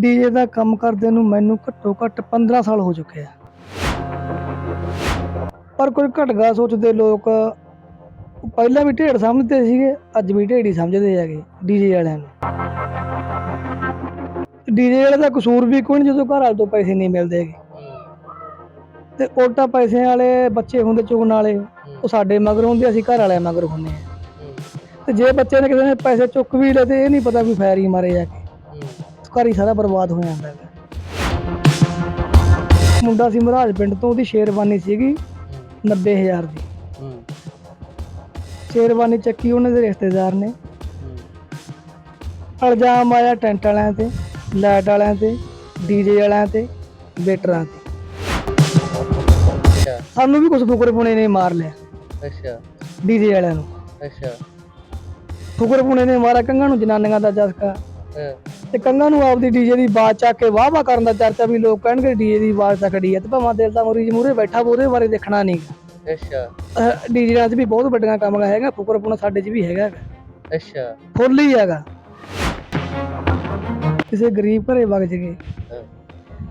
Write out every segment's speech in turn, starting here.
DJ ਦਾ ਕੰਮ ਕਰਦੇ ਨੂੰ ਮੈਨੂੰ ਘੱਟੋ ਘੱਟ 15 ਸਾਲ ਹੋ ਚੁੱਕੇ ਆ। ਪਰ ਕੋਈ ਘਟਗਾ ਸੋਚਦੇ ਲੋਕ ਪਹਿਲਾਂ ਵੀ ਢੇੜ ਸਮਝਦੇ ਸੀਗੇ, ਅੱਜ ਵੀ ਢੇੜੀ ਸਮਝਦੇ ਹੈਗੇ ਡੀਜੇ ਵਾਲਿਆਂ ਨੂੰ। ਡੀਜੇ ਵਾਲੇ ਦਾ ਕਸੂਰ ਵੀ ਕੋਈ ਨਹੀਂ ਜਦੋਂ ਘਰ ਵਾਲੇ ਤੋਂ ਪੈਸੇ ਨਹੀਂ ਮਿਲਦੇ ਹੈਗੇ। ਤੇ ਉਲਟਾ ਪੈਸੇ ਵਾਲੇ ਬੱਚੇ ਹੁੰਦੇ ਚੁਗਣ ਵਾਲੇ, ਉਹ ਸਾਡੇ ਮਗਰ ਹੁੰਦੇ, ਅਸੀਂ ਘਰ ਵਾਲਿਆਂ ਮਗਰ ਹੁੰਦੇ ਆ ਤੇ ਜੇ ਬੱਚੇ ਨੇ ਕਿਸੇ ਨੇ ਪੈਸੇ ਚੁੱਕ ਵੀ ਲਏ ਤੇ ਇਹ ਨਹੀਂ ਪਤਾ ਵੀ ਫੈਰ ਹੀ ਮਾਰੇ ਜਾ ਕੇ। ਘਰ ਹੀ ਸਾਰਾ ਬਰਬਾਦ ਹੋ ਜਾਂਦਾ ਹੈ ਮੁੰਡਾ ਸੀ ਮਹਾਰਾਜ ਪਿੰਡ ਤੋਂ ਉਹਦੀ ਸ਼ੇਰਵਾਨੀ ਸੀਗੀ 90000 ਦੀ। ਸ਼ੇਰਵਾਨੀ ਚੱਕੀ ਉਹਨਾਂ ਦੇ ਰਿਸ਼ਤੇਦਾਰ ਨੇ। ਇਲਜ਼ਾਮ ਆਇਆ ਟੈਂਟ ਵਾਲਿਆਂ ਤੇ ਲਾਈਟ ਵਾਲਿਆਂ ਤੇ ਡੀਜੇ ਵਾਲਿਆਂ ਤੇ ਵੇਟਰਾਂ ਤੇ। ਅੱਛਾ। ਸਾਨੂੰ ਵੀ ਕੁਝ ਫੁਕਰ ਪੁਣੇ ਨੇ ਮਾਰ ਲਿਆ। ਅੱਛਾ। ਡੀਜੇ ਵਾਲਿਆਂ ਨੂੰ। ਅੱਛਾ। ਫੁਕਰ ਪੁਣੇ ਨੇ ਮਾਰਿਆ ਕੰਗਾਂ ਨੂੰ ਜਨਾਨੀਆਂ ਦਾ ਚਸਕਾ ਹਾਂ। ਤੇ ਕੰਗਾਂ ਨੂੰ ਆਪਦੀ ਡੀਜੇ ਦੀ ਆਵਾਜ਼ ਚੱਕ ਕੇ ਵਾਹ ਵਾਹ ਕਰਨ ਦਾ ਚਰਚਾ ਵੀ ਲੋਕ ਕਹਿਣਗੇ ਡੀਜੇ ਦੀ ਆਵਾਜ਼ ਤਕੜੀ ਹੈ ਤੇ ਭਾਵੇਂ ਦਿਲ ਦਾ ਮਰੀਜ਼ ਮੂਰੇ ਬੈਠਾ ਉਹਦੇ ਬਾਰੇ ਦੇਖਣਾ ਨਹੀਂ। ਅੱਛਾ। ਡੀਜੇ ਨਾਲ ਵੀ ਬਹੁਤ ਵੱਡੀਆਂ ਕੰਮ ਹੈਗਾ ਫੁਕਰ ਪੁਣਾ ਸਾਡੇ 'ਚ ਵੀ ਹੈਗਾ। ਅੱਛਾ। ਫੁੱਲ ਹੀ ਹੈਗਾ। ਕਿਸੇ ਗਰੀਬ ਘਰੇ ਵਗ ਜਗੇ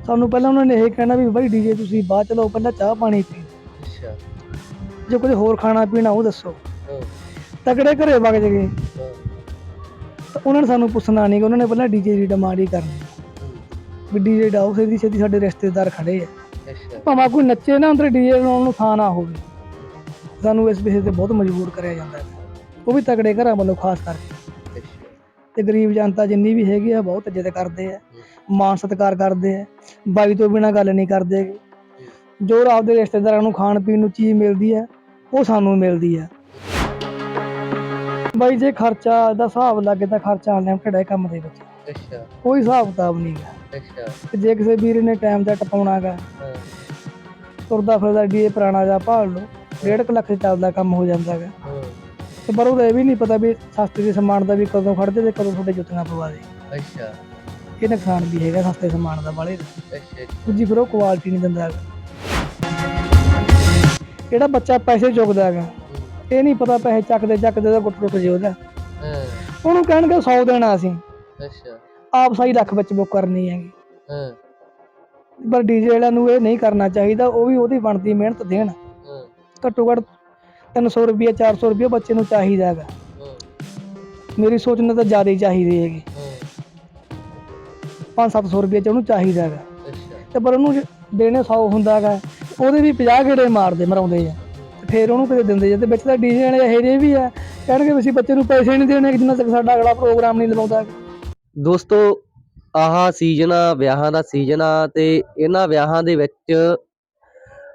ਸਾਨੂੰ ਪਹਿਲਾਂ ਉਹਨਾਂ ਨੇ ਇਹ ਕਹਿਣਾ ਵੀ ਬਾਈ ਡੀਜੇ ਤੁਸੀਂ ਬਾਅਦ ਚਲਾਓ ਪਹਿਲਾਂ ਚਾਹ ਪਾਣੀ ਪੀ। ਅੱਛਾ। ਜੇ ਕੁਝ ਹੋਰ ਖਾਣਾ ਪੀਣਾ ਉਹ ਦੱਸੋ। ਤਕੜੇ ਘਰੇ ਵਗ ਜਗੇ ਉਹਨਾਂ ਨੇ ਸਾਨੂੰ ਪੁੱਛਣਾ ਨਹੀਂ ਉਹਨਾਂ ਨੇ ਪਹਿਲਾਂ ਡੀਜੇ ਦੀ ਡਿਮਾਂਡ ਹੀ ਕਰਨੀ। ਵੀ ਡੀਜੇ ਡਾਓ ਛੇਤੀ ਛੇਤੀ ਸਾਡੇ ਰਿਸ਼ਤੇਦਾਰ ਖੜੇ ਆ। ਭਾਵੇਂ ਕੋਈ ਨੱਚੇ ਨਾ ਅੰਦਰ ਡੀਜੇ ਲਾਉਣ ਨੂੰ ਥਾਂ ਨਾ ਹੋਵੇ। ਸਾਨੂੰ ਇਸ ਵਿਸ਼ੇ ਤੇ ਬਹੁਤ ਮਜਬੂਰ ਕਰਿਆ ਜਾਂਦਾ ਹੈ। ਉਹ ਵੀ ਤਕੜੇ ਘਰਾਂ ਵੱਲੋਂ ਖਾਸ ਕਰਕੇ। ਤੇ ਗਰੀਬ ਜਨਤਾ ਜਿੰਨੀ ਵੀ ਹੈਗੀ ਆ ਬਹੁਤ ਇੱਜ਼ਤ ਕਰਦੇ ਆ। ਮਾਣ ਸਤਿਕਾਰ ਕਰਦੇ ਆ। ਬਾਈ ਤੋਂ ਬਿਨਾ ਗੱਲ ਨਹੀਂ ਕਰਦੇ। ਜੋ ਆਪਦੇ ਰਿਸ਼ਤੇਦਾਰਾਂ ਨੂੰ ਖਾਣ ਪੀਣ ਨੂੰ ਚੀਜ਼ ਮਿਲਦੀ ਆ ਉਹ ਸਾਨੂੰ ਮਿਲਦੀ ਆ। ਬਾਈ ਜੇ ਖਰਚਾ ਦਾ ਹਿਸਾਬ ਲੱਗੇ ਤਾਂ ਖਰਚਾ ਅਨਲਿਮਟਿਡ ਹੈ ਕੰਮ ਦੇ ਵਿੱਚ? ਅੱਛਾ। ਕੋਈ ਹਿਸਾਬ ਕਿਤਾਬ ਨਹੀਂ ਗਾ। ਅੱਛਾ। ਜੇ ਕਿਸੇ ਵੀਰ ਨੇ ਟਾਈਮ ਦਾ ਟਪਾਉਣਾਗਾ ਹਾਂ, ਤੁਰਦਾ ਫਿਰਦਾ ਡੀਏ ਪੁਰਾਣਾ ਜਾਂ ਭਾਲ ਲਓ ਡੇਢ ਕੁ ਲੱਖ 'ਚ ਚੱਲਦਾ ਕੰਮ ਹੋ ਜਾਂਦਾਗਾ ਹਾਂ, ਤੇ ਪਰ ਉਹਦਾ ਇਹ ਵੀ ਨਹੀਂ ਪਤਾ ਵੀ ਸਸਤੇ ਦੇ ਸਮਾਨ ਦਾ ਵੀ ਕਦੋਂ ਖੜਦੇ ਤੇ ਕਦੋਂ ਤੁਹਾਡੇ ਜੁੱਤੀਆਂ ਪਵਾ ਦੇ। ਅੱਛਾ। ਇਹ ਨੁਕਸਾਨ ਵੀ ਹੈਗਾ ਸਸਤੇ ਸਮਾਨ ਦਾ ਬਾਲੇ ਦਾ। ਅੱਛਾ ਦੂਜੀ ਫਿਰ ਉਹ ਕੁਆਲਿਟੀ ਨਹੀਂ ਦਿੰਦਾ ਹੈਗਾ ਜਿਹੜਾ ਬੱਚਾ ਪੈਸੇ ਚੁੱਕਦਾ ਹੈਗਾ ਇਹ ਨਹੀਂ ਪਤਾ ਪੈਸੇ ਚੱਕਦੇ ਚੱਕਦੇ ਦਾ ਗੁੱਟ ਟੁੱਟ ਜੇ ਉਹਦਾ। ਹਾਂ। ਉਹਨੂੰ ਕਹਿਣਗੇ 100 ਦੇਣਾ ਅਸੀਂ। ਅੱਛਾ। ਆਪ ਸਹੀ ਲੱਖ ਵਿੱਚ ਬੁੱਕ ਕਰਨੀ ਹੈਗੀ। ਹਾਂ। ਪਰ ਡੀਜੇ ਵਾਲਿਆਂ ਨੂੰ ਇਹ ਨਹੀਂ ਕਰਨਾ ਚਾਹੀਦਾ ਉਹ ਵੀ ਉਹਦੀ ਬਣਦੀ ਮਿਹਨਤ ਦੇਣ। ਹਾਂ। ਘੱਟੋ ਘੱਟ 300 ਰੁਪਏ 400 ਰੁਪਏ ਬੱਚੇ ਨੂੰ ਚਾਹੀਦਾ ਹੈਗਾ। ਹਾਂ। ਮੇਰੀ ਸੋਚ ਨਾਲ ਤਾਂ ਜ਼ਿਆਦਾ ਹੀ ਚਾਹੀਦੀ ਹੈਗੀ। ਹਾਂ। 5-700 ਰੁਪਏ ਚ ਉਹਨੂੰ ਚਾਹੀਦਾ ਹੈਗਾ। ਅੱਛਾ। ਤੇ ਪਰ ਉਹਨੂੰ ਦੇਣੇ 100 ਹੁੰਦਾ ਹੈਗਾ। ਉਹਦੇ ਵੀ 50 ਗੇੜੇ ਮਾਰਦੇ ਮਰਾਉਂਦੇ ਆ। ਫਿਰ ਉਹਨੂੰ ਕਿਤੇ ਦਿੰਦੇ ਜਾਂ। ਤੇ ਵਿੱਚ ਤਾਂ ਡੀਜੇ ਵਾਲੇ ਇਹੋ ਜਿਹੇ ਵੀ ਆ। ਕਹਿਣਗੇ ਅਸੀਂ ਬੱਚੇ ਨੂੰ ਪੈਸੇ ਨਹੀਂ ਦੇਣੇ, ਜਿੰਨਾ ਤੱਕ ਸਾਡਾ ਅਗਲਾ ਪ੍ਰੋਗਰਾਮ ਨਹੀਂ ਲਵਾਉਂਦਾ ਦੋਸਤੋ, ਆਹ ਸੀਜ਼ਨ ਆ, ਵਿਆਹਾਂ ਦਾ ਸੀਜ਼ਨ ਆ, ਤੇ ਇਹਨਾਂ ਵਿਆਹਾਂ ਦੇ ਵਿੱਚ